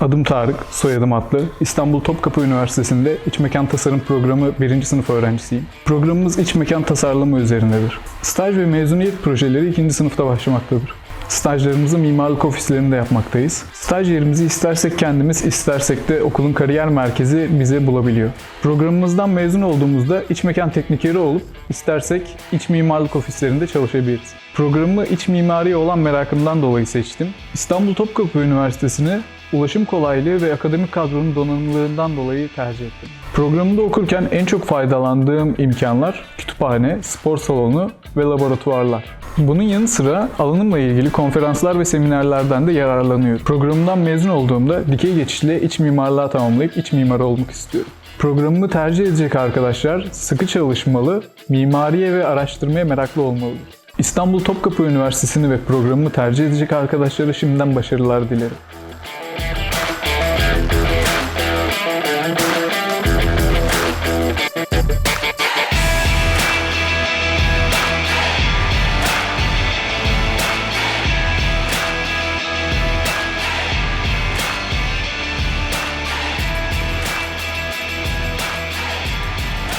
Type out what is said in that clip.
Adım Tarık, soyadım Atlı. İstanbul Topkapı Üniversitesi'nde İç Mekan Tasarım Programı 1. sınıf öğrencisiyim. Programımız iç mekan tasarlama üzerindedir. Staj ve mezuniyet projeleri 2. sınıfta başlamaktadır. Stajlarımızı mimarlık ofislerinde yapmaktayız. Staj yerimizi istersek kendimiz, istersek de okulun kariyer merkezi bize bulabiliyor. Programımızdan mezun olduğumuzda iç mekan teknikeri olup istersek iç mimarlık ofislerinde çalışabiliriz. Programı iç mimariye olan merakımdan dolayı seçtim. İstanbul Topkapı Üniversitesi'ni ulaşım kolaylığı ve akademik kadronun donanımlılığından dolayı tercih ettim. Programında okurken en çok faydalandığım imkanlar kütüphane, spor salonu ve laboratuvarlar. Bunun yanı sıra alanımla ilgili konferanslar ve seminerlerden de yararlanıyorum. Programımdan mezun olduğumda dikey geçişle iç mimarlığa tamamlayıp iç mimar olmak istiyorum. Programımı tercih edecek arkadaşlar sıkı çalışmalı, mimariye ve araştırmaya meraklı olmalıdır. İstanbul Topkapı Üniversitesi'ni ve programımı tercih edecek arkadaşlara şimdiden başarılar dilerim.